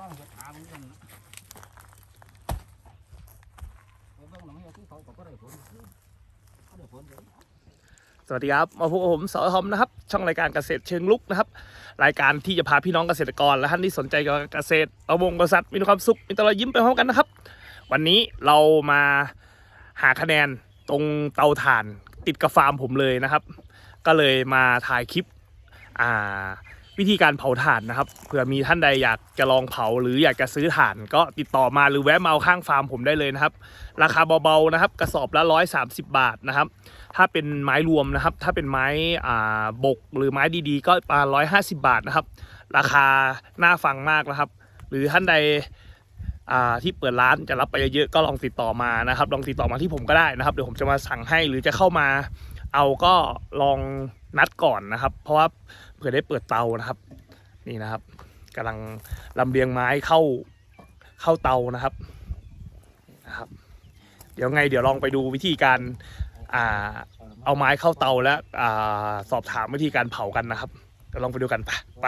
ว่าจะามันเอาเบิ่งหนังอย่างที่เขาก็บ่ได้ผลก็ได้ผลเลยสวัสดีครับ มาพบกับผมสอทอมนะครับ ช่องรายการเกษตรเชิงลุกนะครับ รายการที่จะพาพี่น้องเกษตรกรและท่านที่สนใจเกี่ยวกับเกษตรประมงบริษัทมีความสุขมีตรอยยิ้มไปพร้อมกันนะครับ วันนี้เรามาหาคะแนนตรงเตาถ่านติดกับฟาร์มผมเลยนะครับ ก็เลยมาถ่ายคลิปอ่า วิธีการเผาถ่านนะครับเผื่อมีท่านใดอยากจะลองเผาหรืออยากจะซื้อถ่านก็ติดต่อมาหรือแวะมาเอาข้างฟาร์มผมได้เลยนะครับ ราคาเบาๆนะครับกระสอบละ 130 บาทนะครับ ถ้าเป็นไม้รวมนะครับ ถ้าเป็นไม้อ่าบกหรือไม้ดีๆ ก็ประมาณร้อยห้าสิบาทนะครับ ราคาน่าฟังมากนะครับ หรือท่านใดที่เปิดร้านจะรับไปเยอะๆก็ลองติดต่อมานะครับ ลองติดต่อมาที่ผมก็ได้นะครับเดี๋ยวผมจะมาสั่งให้หรือจะเข้ามาเอาก็ลองนัดก่อนนะครับ เพราะว่า เผื่อได้เปิดเตานะครับ นี่นะครับกำลังลำเลียงไม้เข้าเข้าเตานะครับนะครับ เดี๋ยวไงเดี๋ยวลองไปดูวิธีการอ่าเอาไม้เข้าเตาแล้วอาสอบถามวิธีการเผากันนะครับก็ลองไปดูกันไปไป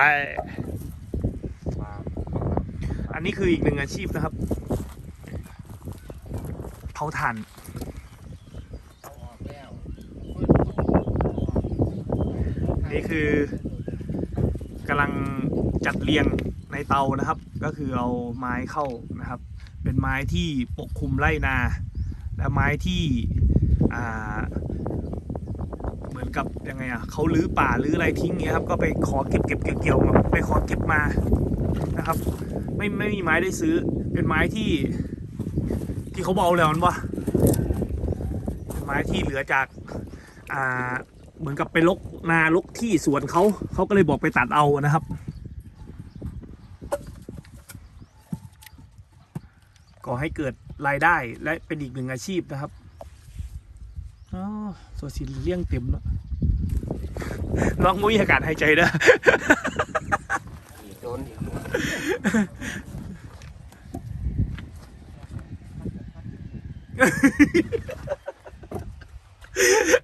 อันนี้คืออีกหนึ่งอาชีพนะครับเผาถ่านนี่คือ กำลังจัดเรียงในเตานะครับ ก็คือเอาไม้เข้านะครับ เป็นไม้ที่ปกคลุมไร่นา และไม้ที่เหมือนกับยังไงอะเขาลื้อป่าลื้ออะไรทิ้งเงี้ยครับก็ไปขอเก็บเก็บเกี่ยวมาไปขอเก็บมานะครับ ไม่ไม่มีไม้ได้ซื้อเป็นไม้ที่ที่เขาเบาแล้วมันวะเป็นไม้ที่เหลือจากอ่าเหมือนกับไปลก นาลกที่สวนเขาเขาก็เลยบอกไปตัดเอานะครับก่อให้เกิดรายได้และเป็นอีกหนึ่งอาชีพนะครับอ๋อสวนสิเลี้ยงเต็มแล้วน้องมุ้ยอากาศหายใจนะ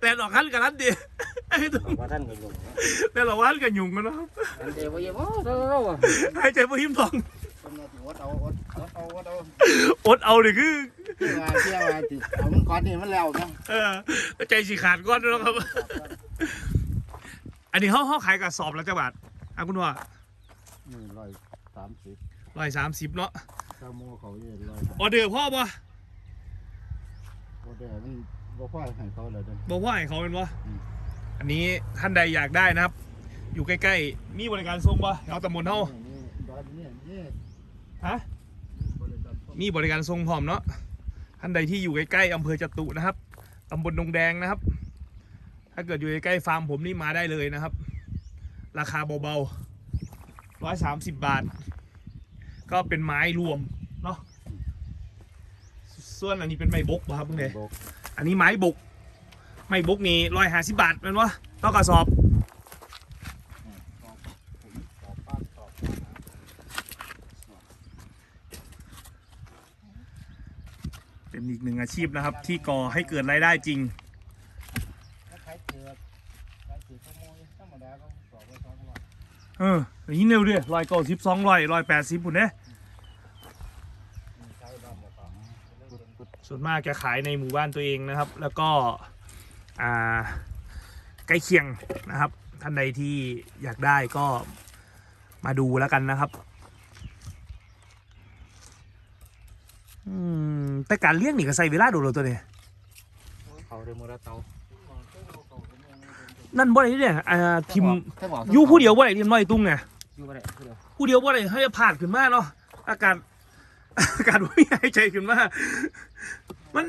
แต่หลอกคันกับนั้นดิไอ้ตั วว่าท่านเป็นหนุ่มแต่หลอกคันกับยุงกันนะครับอันเดียวว่าอย่างว่าเราเราอะหายใจพอหิมทองคนมาถือว่าเอาอดเอาอดเอาอดเอาดิคือเที่ยวมาเที่ยวมาติเอามันก่อนนี่มันแล้วนะเออใจสีขาดก้อนด้วยนะครับ อันนี้เขาเขาขายกับสอบแล้วจ้าบาทอะคุณว่าหนึ่งร้อยสามสิบร้อยสามสิบเนาะเจ้าโมเขาเยอะร้อยออเดอร์พ่อปะโอ้เดี๋ยวมันบ่พ่อให้เขาเลยเด้อบอกว่าให้เขาเป็นวะ อืมอันนี้ท่านใดอยากได้นะครับ อยู่ใกล้ๆมีบริการส่งปะเอาตำบลเท่านี่ดอนนี่นี่ฮะบริการส่งมีบริการส่งพร้อมเนาะท่านใดที่อยู่ใกล้ๆอำเภอจตุนะครับตำบลดงแดงนะครับ ถ้าเกิดอยู่ใกล้ๆฟาร์มผมนี่มาได้เลยนะครับ ราคาเบาๆร้อยสามสิบบาท ก็เป็นไม้รวมเนาะส่วนอันนี้เป็นไม้บกป่ะครับเพิ่งเดบอกอันนี้ไม้บก ไม้บกนี่ร้อยห้าสิบบาทเป็นวะต้องกระสอบผมสอบบ้านสอบเป็นอีกหนึ่งอาชีพนะครับ ที่ก่อให้เกิดรายได้จริงเอออย่างนี้เร็วดิร้อยเก้าสิบสองร้อยร้อยแปดสิบปุ่นเนี่ยส่วนมากจะขายในหมู่บ้านตัวเองนะครับ แล้วก็ ใกล้เคียงนะครับ ท่านใดที่อยากได้ก็มาดูแล้วกันนะครับอืมแต่การเลี้ยงนี่ก็ใส่เวลาดูเลยตัวนี้เขาเดมือละเตานั่นบ่ได้เนี่ยอ่าทีมถ้าบอกอยู่ผู้เดียวบ่ได้ทีมน้อยตุ้งเนี่ยอยู่บ่ได้ผู้เดียวผู้เดียวบ่ได้ให้ผ่านขึ้นมาเนาะอากาศอากาศไม่หายใจขึ้นมา มัน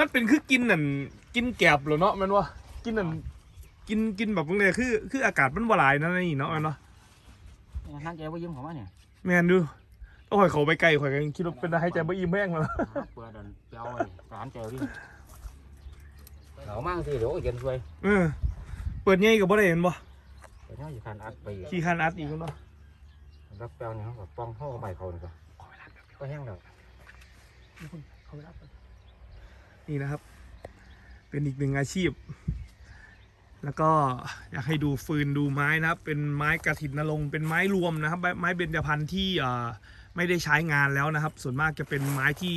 มันเป็นคือกินนั่นกินแกบเหรอเนาะแมันวะกินนั่นกินกินแบบพวกนี้คือคืออากาศมันบ่หลายนะนี่เนาะแมันเนาะนั่งใจว่ายิ้มเขามาเนี่ยแม่นดูโอ้ยเขาไปไกลข่อยกันคิดว่าเป็นให้ใจบ่อิ่มแห้งแล้วเปิดดันเปียวไอ้สารเจียวดิเขามั่งสิเดี๋ยวก็เย็นช่วยเออเปิดใหญ่ก็บ่ได้เห็นบ่แต่ถ้าอยู่คันอัดไปขี้คันอัดอีกแล้วเนาะรับเปียวเนี่ยเขาก็ป้องเข้าใบเขาเนี่ยก็ขอเวลาแป๊บเดียวก็แห้งแล้วขอเวลาแป๊บ นี่นะครับ เป็นอีกหนึ่งอาชีพ แล้วก็อยากให้ดูฟืนดูไม้นะครับ เป็นไม้กระถินนรงเป็นไม้รวมนะครับ ไม้เบญจพรรณที่ไม่ได้ใช้งานแล้วนะครับ ส่วนมากจะเป็นไม้ที่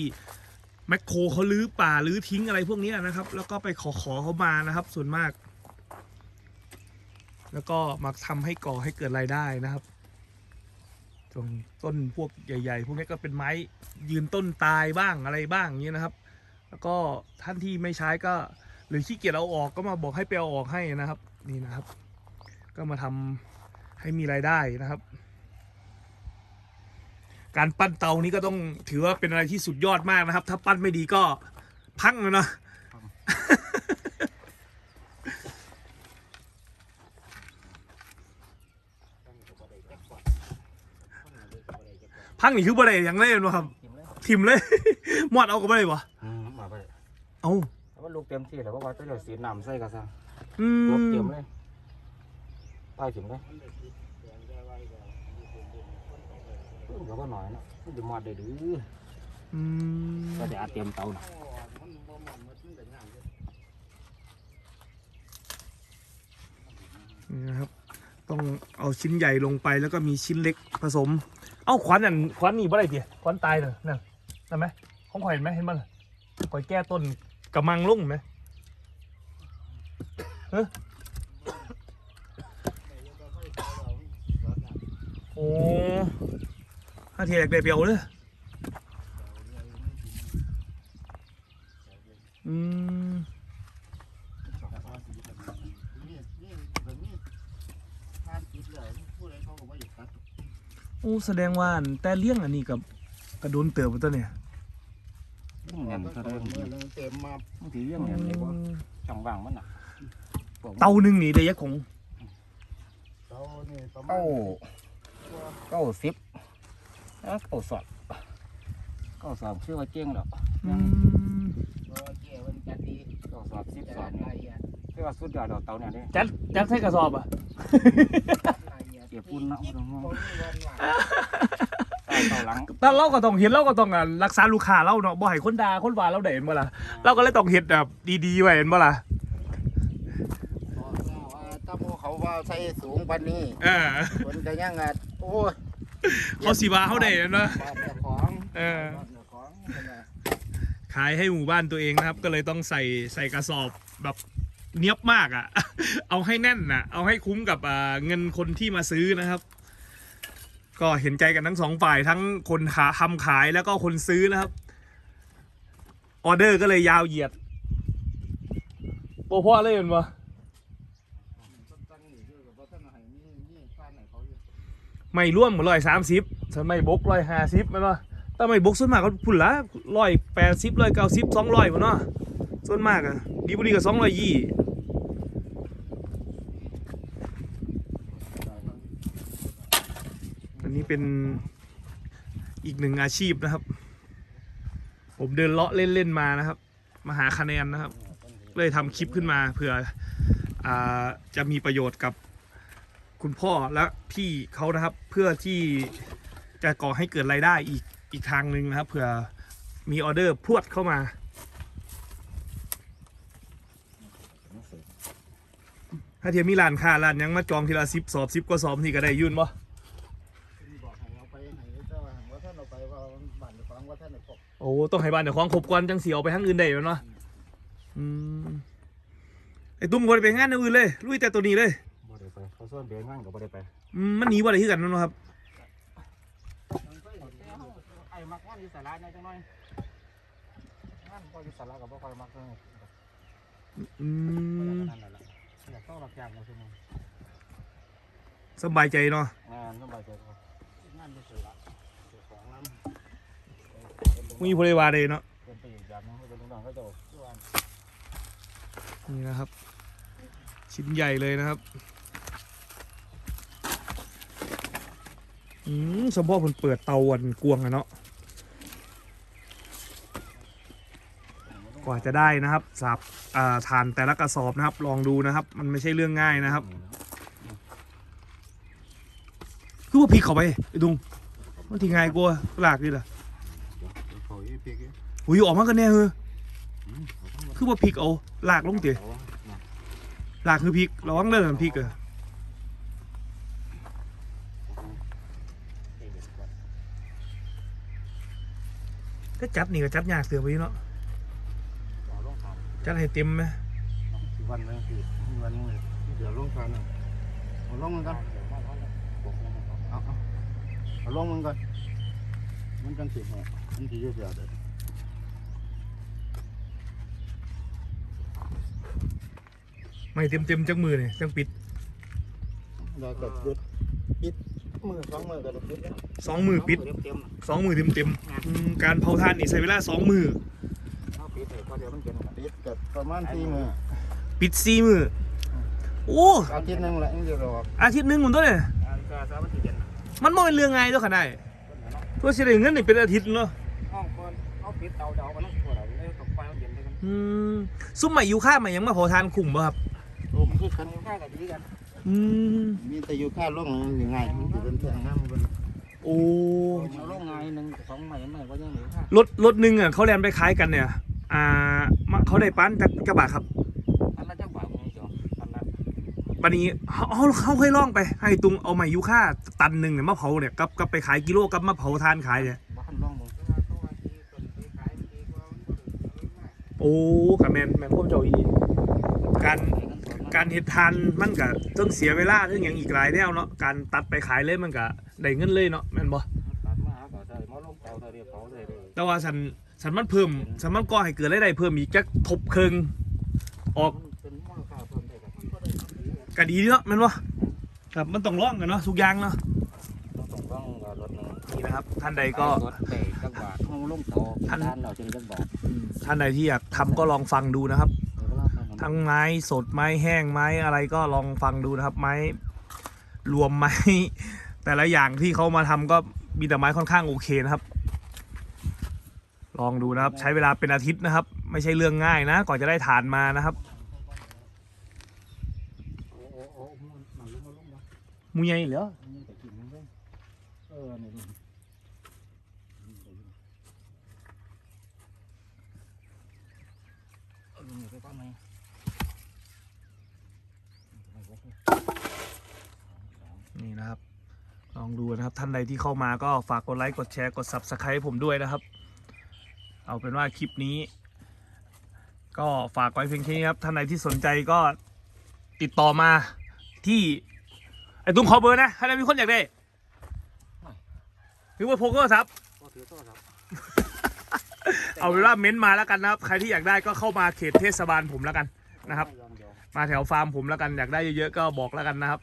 แมคโครเขาลื้อป่าลื้อทิ้งอะไรพวกนี้นะครับ แล้วก็ไปขอขอเขามานะครับ ส่วนมาก แล้วก็มาทำให้ก่อให้เกิดรายได้นะครับตรงต้นพวกใหญ่ ๆ พวกนี้ก็เป็นไม้ยืนต้นตายบ้างอะไรบ้างอย่างเงี้นะครับ แล้วก็ท่านที่ไม่ใช้ก็ หรือขี้เกียจเอาออกก็มาบอกให้ไปเอาออกให้นะครับ นี่นะครับ ก็มาทำให้มีรายได้นะครับ การปั้นเตานี้ก็ต้องถือว่าเป็นอะไรที่สุดยอดมากนะครับ ถ้าปั้นไม่ดีก็พังเลยนะพังนี่คือบ่ได้อย่างเล่นวะครับกินเลยทิมเลยหมอดเอาก็บ่ได้วะ เอาแล้วว่าลูกเต็มที่แล้วเพราะว่าต้องเดี๋ยวสีน้ำใส่กระซังอืรถมเต็มเลยใต้ถึงเลยเพิ่มก็บ่หน่อยนะมันจะมาได้ดื้ออืมก็จะอาเตรียมเตานะนี่นะครับ ต้องเอาชิ้นใหญ่ลงไปแล้วก็มีชิ้นเล็กผสม เอ้าขวัญอันขวัญนี่บ่ได้เดียขวัญตายเลยนั่นนั่นไหมของข่อยเห็นไหมเห็นมั้ยข่อยแก้ต้น กระมังลุ่งไหมเฮ้ยโอ้ถ้าเทียกได้เปียวเลยอืมโอ้แสดงว่านแต่เลี้ยงอันนี้กับกระโดนเติบไปตัวเนี่ยเงินก็ได้ ต็มมาบางทีเรื่องเงินเลยบ่ช่องว่างมันน่ะพวกมันเตาหนึ่งนี่ได้ยักของเตานี่ประมาณเก้าเก้าสิบเอ้าเก้าสอดเก้าสอบชื่อว่าเจ๊งหรอกอืมตัวเกี่ยวมันจะดีเก้าสอบสิบแต่สอดละเอียดชื่อว่าสุดยอดดอกเตาเนี่ยเด้จัดจัดใส่กระสอบอะ ละเอียดเก็บปุ่นเนาะบ่ต้องห่วงบ่มีวันว่างใต้ เตาหลังแต่เราก็ต้องเห็นเราก็ต้องอะรักษาลูกค้าเราเนาะบ่ให้คนด่าคนว่าเราได้เห็นบ่ล่ะเราก็เลยต้องเห็นแบบดีๆไว้เห็นบ่ล่ะบอกแล้วว่าถ้าหมูเขาว่าใส่สูงปานนี้เออคนก็ยังอะโอ้ยเขาสิว่าเขาได้เนาะบ้านเจ้าของเออบ้านเจ้าของนั่นน่ะขายให้หมู่บ้านตัวเองนะครับ ก็เลยต้องใส่ใส่กระสอบแบบเนียบมากอะ เอาให้แน่นน่ะเอาให้คุ้มกับอ่าเงินคนที่มาซื้อนะครับ ก็เห็นใจกันทั้งสองฝ่ายทั้งคนขาทำขายแล้วก็คนซื้อนะครับ ออเดอร์ก็เลยยาวเหยียดโปรพ่อเลยเห็นปะตั้งนี่คือกับว่าท่านให้มีมีฟ้านให้เขาอยู่ไม่ร่วมร้อยสามสิบถ้าไม่บกร้อยห้าสิบไม่ปะถ้าไม่บกส่วนมากก็พุ่นละร้อยแปดสิบร้อยเก้าสิบสองร้อยเนาะส่วนมากอะดีบุดีกับสองร้อยยี่อั นี้เป็นอีกหนึ่งอาชีพนะครับ ผมเดินเลาะเล่นๆมานะครับ มาหาคะแนนนะครับ เลยทำคลิปขึ้นมาเผื่ออจะมีประโยชน์กับคุณพ่อและพี่เขานะครับ เพื่อที่จะก่อให้เกิดรายได้อีกอีกทางหนึ่งนะครับเผื่อมีออเดอร์พรวดเข้ามาถ้าเทียมีร้านค้าร้านยังมาจองทีละสิบสอบสิบกว่าสอบนี่ก็ได้ยื่นบ่ โอ้ต้องให้บ้านเดี๋ยวของครบก่อนจังสีเอาไปทางอื่นได้แม่นบ่อืมไอ้ตุ้มบ่ได้ไปงานอย่างอื่นเลยลุยแต่ตัวนี้เลยบ่ได้ไปเขาส่วนเบียงานก็บ่ได้ไปอืมมันหนีบ่ได้คือกันแม่นบ่ครับไอ้มักงานอยู่สาระเนี่ยจังหน่อยงานบ่อยู่สาระก็บ่ค่อยมักเท่าไหร่อืมนั่นแหละอยากต้องรับจ้างมาซุมื้อสบายใจเนาะงานสบายใจครับงานอยู่สาระเจ้าของนำ มีผู้ใดว่าได้เนาะเป็นไปอีกอย่างหนึงเนลูกน้องเขาเจ้าชื่อว่านี่นะครับ ชิ้นใหญ่เลยนะครับอืมสมพ่อผมเปิดเตาวันกวงอะเนาะกว่าจะได้นะครับสับอ่าทานแต่ละกระสอบนะครับ ลองดูนะครับ มันไม่ใช่เรื่องง่ายนะครับคือว่าพริกเขาไปไอ้ดุงมันทีง่ายกว่าลากนี่แหละเขาอีปีก อุ้ยออกมากันแน่เฮ้อคือว่าพริกเอาลากลงเตะหลากคือพริกระวังเด้อพริกออถ้าจัดนี่ก็จัดยากเสือไปเนาะจัดให้เต็มไหมวันนึงสิวันนึงเดี๋ยวลงทานเอาเอาลงมันก่อนเดี๋ยวว่าเขาจะบอกให้เขาเอาลงมันก่อนมันจังสิแหะมันสิเยอะเดี๋ยวเด้อ ไม่เต็มเต็มๆจังมือเนี่ยจังปิดเราก็หยุดปิดมือสองมือก็ปิดแล้วสองมือปิดเต็มเต็มสองมือเต็มเต็มๆอืมการเผาทานนี่ใช้เวลาสองมือเขาปิดเลยเพราะเดี๋ยวมันเป็นปิดกับประมาณสี่มือปิดสี่มือโอ้อาทิตย์หนึงแหละมันจะรอกอาทิตย์หนึงหมดตัวเนี่ยอันก็สามวันที่เย็นมันบ่เป็นเรื่องไงตัวขนาดนั้นเพื่อสิได้เงินนี่เป็นอาทิตย์เนาะห้องคนเขาปิดเตาเดากันนั่งตัวเราเลยตกไฟมันเย็นเลยกันอืมซุ่มใหม่อยู่ค่าใหม่ยังมาเผาทานคุ้มบ่ครับโอ้มัน คือคันข้ากับดีกัน อืมมีแต่อยู่ค่าลงมันยังไงมันเป็นแทงน้ำมันโอ้เอาลงไงหนึ่งสองใหม่ใหม่ก็ยังเหลือค่ารถรถหนึ่งอะเขาแลนไปขายกันเนี่ย อ่ามาเขาได้ปั้นจากกระบะครับอันละจังหวะไงจออันละปันนี้เขาเขาเคยลองไป ให้ตุงเอาใหม่ยูค่าตันหนึ่งเนี่ยมาเผาเนี่ยกับกับไปขายกิโลกับมาเผาทานขายเนี่ยบ้านร่องโอ้กับแมนแมนพวกเจ้าอีดีการ การเฮ็ดทานมันก็ต้องเสียเวลาเรื่องอย่างอีกหลายแนวเนาะการตัดไปขายเลยมันก็ได้เงินเลยเนาะแม่นบ่ตัดมาหาก็ได้มาลงเตาได้เรียบเขาได้เลยแต่ว่าสันสันมันเพิ่มสันมันก็ให้เกิดรายได้เพิ่มอีกจักทบเคิงออกเป็นมูลค่าเพิ่มได้กับมันก็ได้ก็ดีเนาะแม่นบ่ครับมันต้องร้องกันเนาะทุกอย่างเนาะต้องส่งต้องรถหนึ่งนี่นะครับท่านใดก็ รถได้จังหวะห้องลงเตาทานเราจะจังหวะท่านใดที่อยากทำก็ลองฟังดูนะครับ ทั้งไม้สดไม้แห้งไม้อะไรก็ลองฟังดูนะครับ ไม้รวมไม้ แต่ละอย่างที่เขามาทำก็มีแต่ไม้ค่อนข้างโอเคนะครับ ลองดูนะครับ ใช้เวลาเป็นอาทิตย์นะครับ ไม่ใช่เรื่องง่ายนะก่อนจะได้ฐานมานะครับโอ้โอ้โอ้มันลงมาลงมามูใหญ่เหรอนี่แต่กินมันเออนี่นี่เออนี่ไปป้าไหม นี่นะครับ ล องดูนะครับท่านใดที่เข้ามาก็ฝากกดไลค์กดแชร์กด subscribe ให้ผมด้วยนะครับ เอาเป็นว่าคลิปนี้ ก็ฝากไว้เพียงแค่นี้ครับท่านใดที่สนใจก็ติดต่อมาที่ไอ้ตุ้มขอเบอร์นะถ้าใดมีคนอยากได้หรือว่าโพกเกอร์ครับ ก็ถือโทษครับเอาเป็นว่าเม้นต์มาแล้วกันนะครับ ใครที่อยากได้ก็เข้ามาเขตเทศบาลผมแล้วกันนะครับยังเดียวมาแถวฟาร์มผมแล้วกันอยากได้เยอะๆก็บอกแล้วกันนะครับ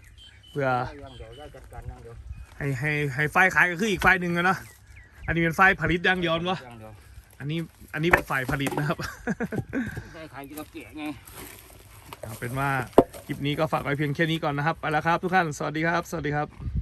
เพื่อยังเดียวได้จัดการยังเดียว ให้ให้ให้ไฟล์ขายก็คืออีกไฟล์หนึ่งอะเนาะอันนี้เป็นไฟล์ผลิตอย่างเดียววะยังเดียวอันนี้อันนี้เป็นฝ่ายผลิตนะครับ ได้ขายกินกับเก๋ไง เอาเป็นว่าคลิปนี้ก็ฝากไว้เพียงแค่นี้ก่อนนะครับไปแล้วครับทุกท่านสวัสดีครับ สวัสดีครับ